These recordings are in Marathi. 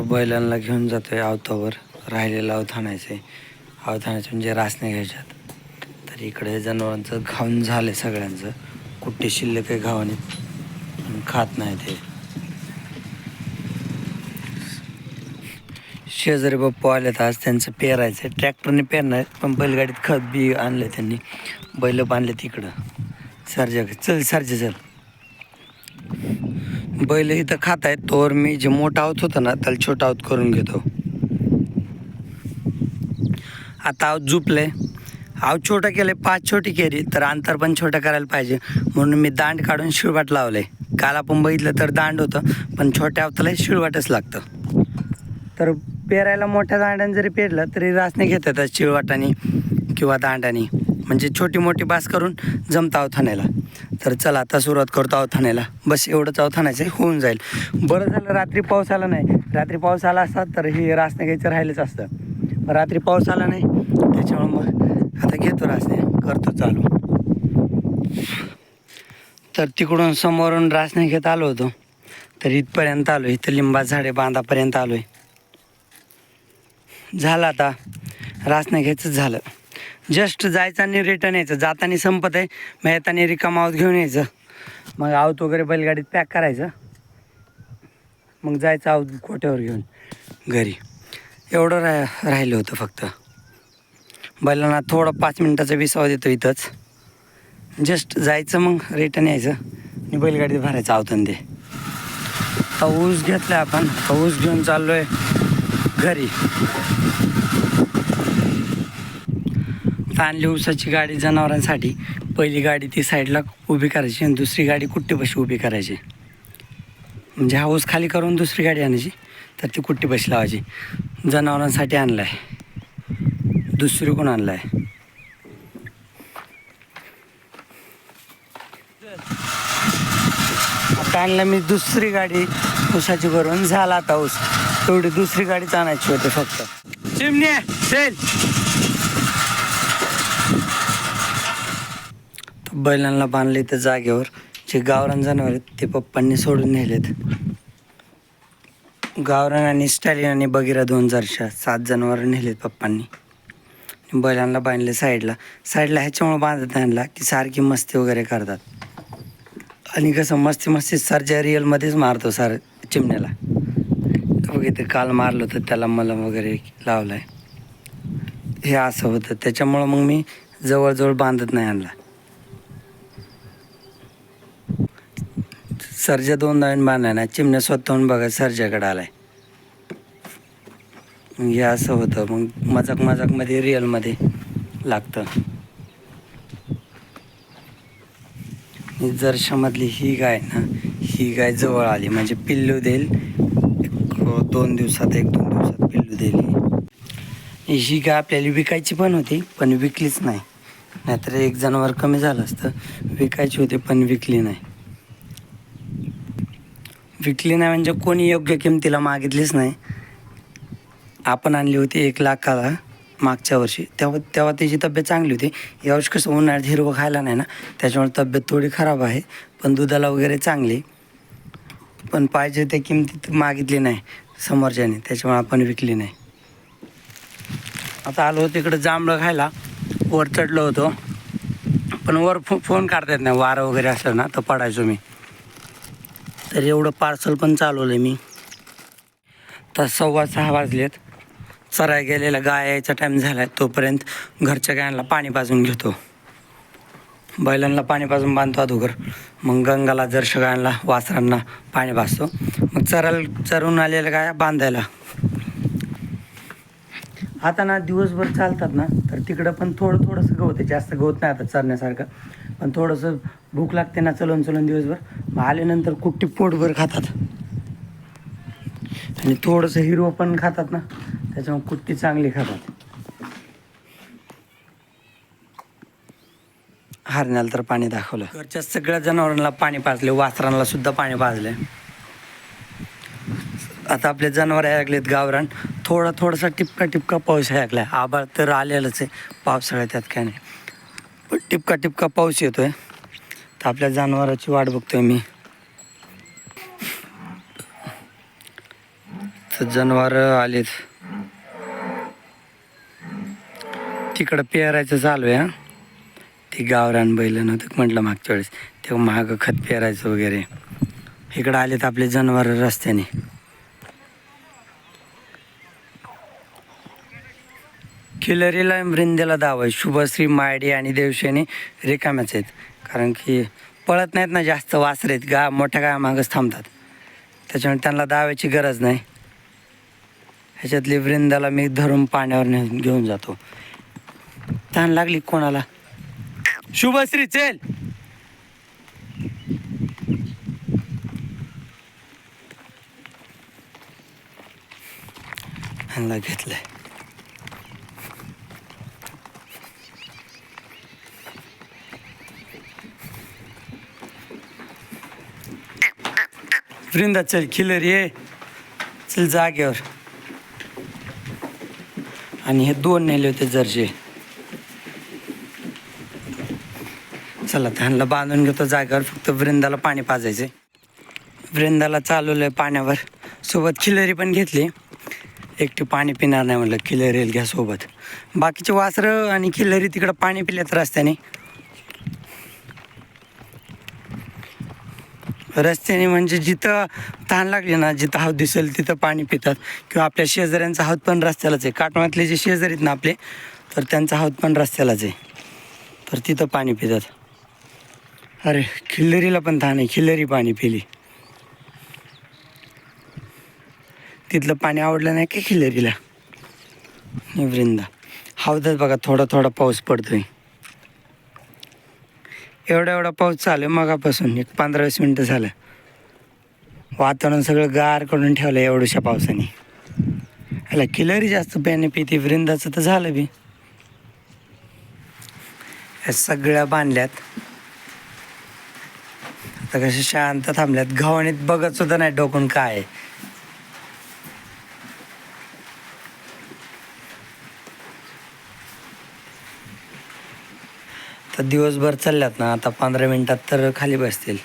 आता बैलांना घेऊन जातोय अवतावर राहिलेलं अवथाणायचं आणायचं आहे आवत म्हणजे रासने घ्यायच्यात. तर इकडे जनावरांचं घाऊन झालं सगळ्यांचं. कुठे शिल्लक काही घावाने? खात नाही ते. शेजारी बाप्पा तर आज. त्यांचं पेरायचं आहे ट्रॅक्टरने पेरणार पण बैलगाडीत खत बी आणलं त्यांनी. बैल बांधले तिकडं सरजा चल सरजा चल. बैल इथं खात आहेत. तोवर मी जे मोठा आहोत होतं ना त्याला छोटा आहोत करून घेतो. आता आहोत झुपले. आव छोटं केले पाच छोटी केली तर अंतर पण छोटं करायला पाहिजे. म्हणून मी दांड काढून शिळवाट लावले. काल आपण बघितलं तर दांड होतं पण छोट्या आवताला शिळवाटच लागतं. तर पेरायला मोठ्या दांडाने जरी पेरलं तरी रासने घेतात शिळवाटाने किंवा दांडाने. म्हणजे छोटी मोठी बास करून जमतं अवथाण्याला तर चला आता सुरुवात करतो अवथाण्याला बस एवढंच अवथाण्याचं होऊन जाईल. बरं झालं रात्री पाऊस आला नाही. रात्री पाऊस आला असता तर हे रासने घ्यायचं राहिलंच असतं. रात्री पाऊस आला नाही त्याच्यामुळं मग आता घेतो रासने करतो चालू. तर तिकडून समोरून रासने घेत आलो होतो. तर इथपर्यंत आलो इथं लिंबा झाडे बांधापर्यंत आलो आहे झालं आता. रासने घ्यायचं झालं. जस्ट जायचं आणि रिटर्न यायचं. जाताना संपत आहे. मग येताना रिकामा आवत घेऊन यायचं. मग आवत वगैरे बैलगाडीत पॅक करायचं. मग जायचं आवत कोट्यावर घेऊन घरी. एवढं राह राहिलं होतं फक्त. बैलांना थोडं पाच मिनटाचा विसावा देतो इथंच. जस्ट जायचं मग रिटर्न यायचं. आणि बैलगाडीत भरायचं आवतं ते ऊस घेतला आपण. ऊस घेऊन चाललो आहे घरी. आणली उसाची गाडी जनावरांसाठी. पहिली गाडी ती साईडला उभी करायची आणि दुसरी गाडी कुट्टीपाशी उभी करायची. म्हणजे हा ऊस खाली करून दुसरी गाडी आणायची तर ती कुट्टीपाशी लावायची. जनावरांसाठी आणला आहे दुसरी कोण आणला आहे आता आणलं मी दुसरी गाडी ऊसाची करून. झाला आता ऊस. तेवढी दुसरी गाडीच आणायची होती फक्त. चिमणे चल. बैलांना बांधले तर जागेवर. जे गावरान जनावर आहेत ते पप्पांनी सोडून नेलेत. गावरान आणि स्टॅलिन आणि बगिरा दोन हजारच्या सात जनावर नेलेत पप्पांनी. बैलांना बांधले साईडला. साईडला ह्याच्यामुळे बांधत आणला की सारखी मस्ती वगैरे करतात. आणि कसं मस्ती मस्ती सरच्या रिअलमध्येच मारतो सार चिमण्याला. बघितलं काल मारलं होतं त्याला मलम वगैरे लावलं आहे हे असं होतं. त्याच्यामुळं मग मी जवळजवळ बांधत नाही आणला. सर्जा दोन नवीन बांधला ना. चिमण्या स्वतःहून बघा सर्जाकडे आलाय. हे असं होतं. मग मजाक मजाकमध्ये रिअलमध्ये लागतं. जरशामधली ही गाय ना ही गाय जवळ आली. म्हणजे पिल्लू देईल एक दोन दिवसात एक दोन दिवसात पिल्लू देईल. ही. गाय आपल्याला विकायची पण होती पण विकलीच नाही. नाहीतर एक जनावर कमी झालं असतं. विकायची होती पण विकली नाही. विकली नाही म्हणजे कोणी योग्य किमतीला मागितलीच नाही. आपण आणली होती एक लाखाला मागच्या वर्षी. तेव्हा तेव्हा त्याची तब्येत चांगली होती. यावर्षी कसं उन्हाळ्यात हिरवं खायला नाही ना त्याच्यामुळे तब्येत थोडी खराब आहे पण दुधाला वगैरे चांगली. पण पाहिजे त्या किमतीत मागितली नाही समोरच्याने. त्याच्यामुळे आपण विकली नाही. आता आलो तिकडं इकडं जांभळं खायला. वर चढलो होतो. पण वर फो फोन काढता येत नाही. वारं वगैरे असलं ना तर पडायचो मी. तर एवढं पार्सल पण चालवलं मी. तर सव्वा सहा वाजलेत. चराय गेलेला गाय यायचा टाईम झाला आहे तोपर्यंत घरच्या गायांना पाणी पाजून घेतो. बैलांना पाणी पाजून बांधतो अधोगर मग गंगाला जर्श गायांना वासरांना पाणी पाजतो. मग चरायला चरून आलेल्या गाया बांधायला. आता ना दिवसभर चालतात ना तर तिकडं पण थोडं थोडंसं गवत आहे. जास्त गवत नाही आता चरण्यासारखं. पण थोडंसं भूक लागते ना चलून चलून दिवसभर. मग आल्यानंतर कुट्टी पोटभर खातात. आणि थोडंसं हिरवं पण खातात ना त्याच्यामुळे कुट्टी चांगली खातात. हरण्याला तर पाणी दाखवलं. घरच्या सगळ्या जनावरांना पाणी पाजले वासरांना सुद्धा पाणी पाजले. आता आपले जनावर ऐकलेत गावरान. थोडा थोडासा टिपका टिपका पाऊस आहे आभाळ तर आलेलंच आहे पावसाळ्यात त्यात काय नाही. पण टिपका टिपका पाऊस येतोय. तर आपल्या जनावराची वाट बघतोय मी. तर जनावर आलेत. तिकडं पेरायचं चालू आहे हा. ती गावरान बैल नव्हतं म्हटलं मागच्या वेळेस. तेव्हा महाग खत पेरायचं वगैरे. इकडं आलेत आपले जनावर रस्त्याने. खिलरीला वृंदेला दाव आहे शुभश्री मायडी आणि देवशेनी रिकाम्याच आहेत. कारण की पळत नाहीत ना जास्त वासरे आहेत. गा मोठ्या गाया मागच थांबतात. त्याच्यामुळे त्यांना दावायची गरज नाही. ह्याच्यातली वृंदाला मी धरून पाण्यावर नेऊन घेऊन जातो. ताण लागली कोणाला? शुभश्री चल! ह्यांना घेतलंय. वृंदा चल खिलर ये चल जागेवर आणि हे दोन नेले होते जर्जे चला त्यांना बांधून घेतो जागेवर फक्त वृंदाला पाणी पाजायचे वृंदाला चालवलं आहे पाण्यावर सोबत खिलरी पण घेतली एकटी पाणी पिणार नाही म्हटलं खिलरी घ्या सोबत बाकीचे वासरं आणि खिलरी तिकडं पाणी पिल्यात रस्त्याने रस्त्याने म्हणजे जिथं तहान लागली ना जिथं हात दिसेल तिथं पाणी पितात. किंवा आपल्या शेजाऱ्यांचा हात पण रस्त्यालाच आहे. काटमातले जे शेजारी आहेत ना आपले तर त्यांचा हात पण रस्त्यालाच आहे. तर तिथं पाणी पितात. अरे खिल्लरीला पण तहान आहे. खिल्लरी पाणी पिली. तिथलं पाणी आवडलं नाही का खिल्लरीला? वृंदा हौदात बघा थोडा थोडा पाऊस पडतोय. एवढा एवढा पाऊस चालू आहे मगापासून. एक पंधरा वीस मिनटं झालं. वातावरण सगळं गार करून ठेवलं एवढ्याशा पावसाने. ह्याला किलरी जास्त प्याने पिते वृंदाचं तर झालं बी. ह्या सगळ्या बांधल्यात. आता कशा शांत थांबल्यात. गव्हाणीत बघत सुद्धा नाही डोकून काय दिवसभर चालल्यात ना आता पंधरा मिनटात तर खाली बसतील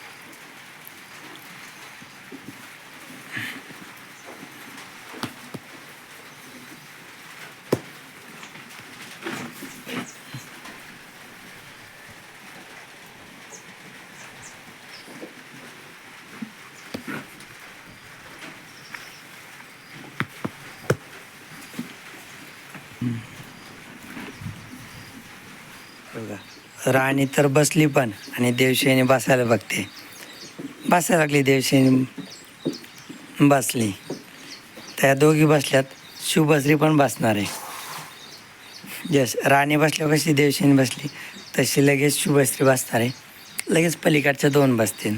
बघा राणी तर बसली पण आणि देवशेनी बसायला बघते. बसायला लागली देवशेनी बसली. त्या दोघी बसल्यात. शिवबसरी पण बसणार आहे. जस राणी बसल्यावर कशी देवशेनी बसली. तशी लगेच शुभश्री बसणार आहे. लगेच पलीकडच्या दोन बसतील.